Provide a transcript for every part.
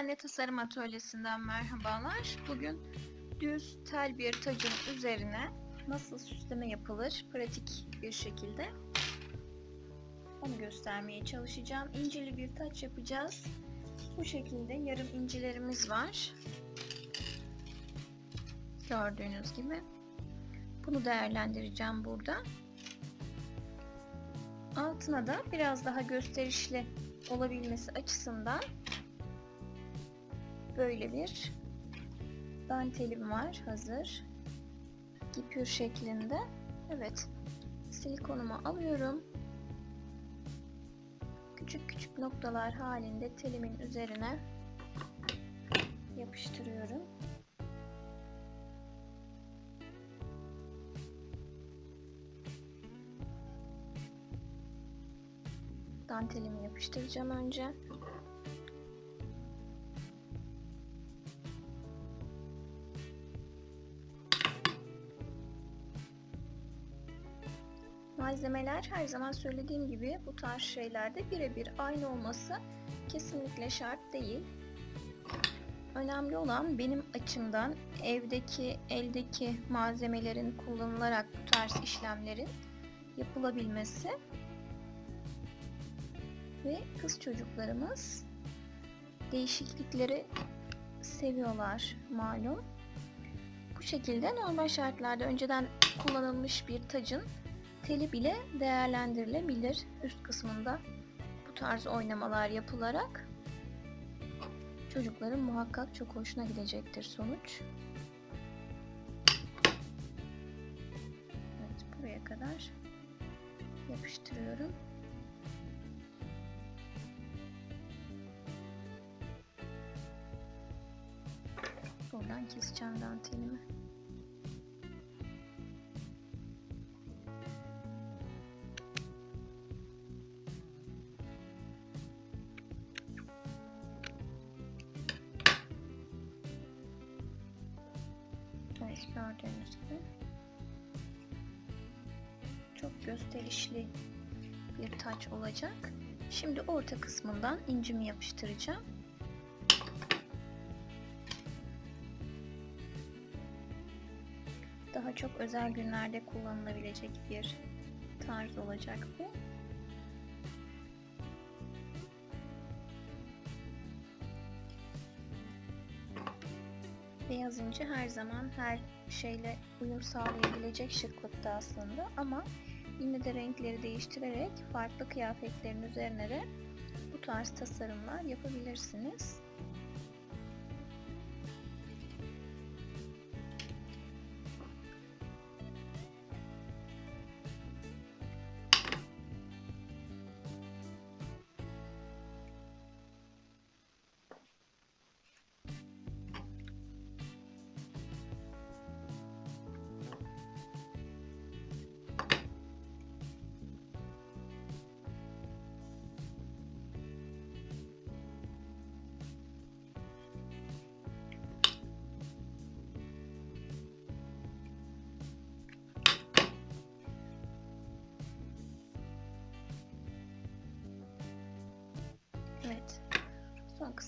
Anne Tasarım Atölyesi'nden merhabalar. Bugün düz tel bir tacın üzerine nasıl süsleme yapılır pratik bir şekilde onu göstermeye çalışacağım. İncili bir taç yapacağız. Bu şekilde yarım incilerimiz var. Gördüğünüz gibi. Bunu değerlendireceğim burada. Altına da biraz daha gösterişli olabilmesi açısından böyle bir dantelim var hazır. Gipür şeklinde. Evet silikonumu alıyorum. Küçük küçük noktalar halinde telimin üzerine yapıştırıyorum. Dantelimi yapıştıracağım önce Malzemeler her zaman söylediğim gibi bu tarz şeylerde birebir aynı olması kesinlikle şart değil. Önemli olan benim açımdan evdeki, eldeki malzemelerin kullanılarak bu tarz işlemlerin yapılabilmesi ve kız çocuklarımız değişiklikleri seviyorlar malum. Bu şekilde normal şartlarda önceden kullanılmış bir tacın teli bile değerlendirilebilir üst kısmında bu tarz oynamalar yapılarak çocukların muhakkak çok hoşuna gidecektir sonuç. Evet buraya kadar yapıştırıyorum. Buradan keseceğim dantelimi. Evet gördüğünüz gibi çok gösterişli bir taç olacak. Şimdi orta kısmından incimi yapıştıracağım. Daha çok özel günlerde kullanılabilecek bir tarz olacak bu. Beyaz inci her zaman her şeyle uyum sağlayabilecek şıklıkta aslında ama yine de renkleri değiştirerek farklı kıyafetlerin üzerine de bu tarz tasarımlar yapabilirsiniz.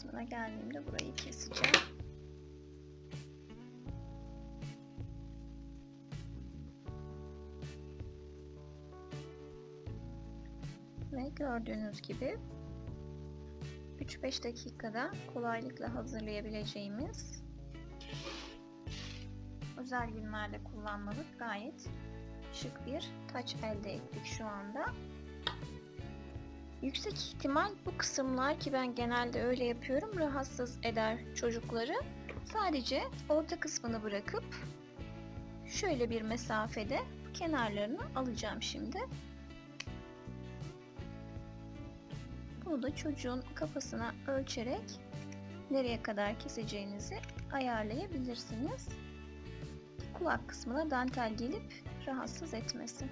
Kısmına geldiğimde burayı keseceğim. Ve gördüğünüz gibi 3-5 dakikada kolaylıkla hazırlayabileceğimiz özel günlerde kullanmalık gayet şık bir taç elde ettik şu anda. Yüksek ihtimal bu kısımlar ki ben genelde öyle yapıyorum rahatsız eder çocukları. Sadece orta kısmını bırakıp şöyle bir mesafede kenarlarını alacağım şimdi. Bunu da çocuğun kafasına ölçerek nereye kadar keseceğinizi ayarlayabilirsiniz. Kulak kısmına dantel gelip rahatsız etmesin.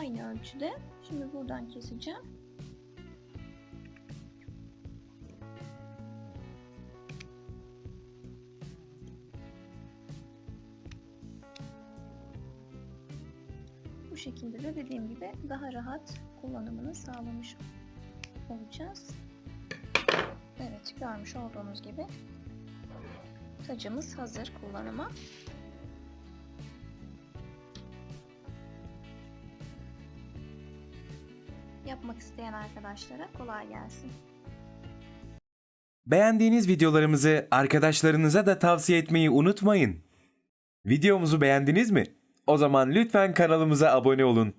aynı ölçüde. Şimdi buradan keseceğim. Bu şekilde de dediğim gibi daha rahat kullanımını sağlamış olacağız. Evet görmüş olduğunuz gibi tacımız hazır kullanıma. Yapmak isteyen arkadaşlara kolay gelsin. Beğendiğiniz videolarımızı arkadaşlarınıza da tavsiye etmeyi unutmayın. Videomuzu beğendiniz mi? O zaman lütfen kanalımıza abone olun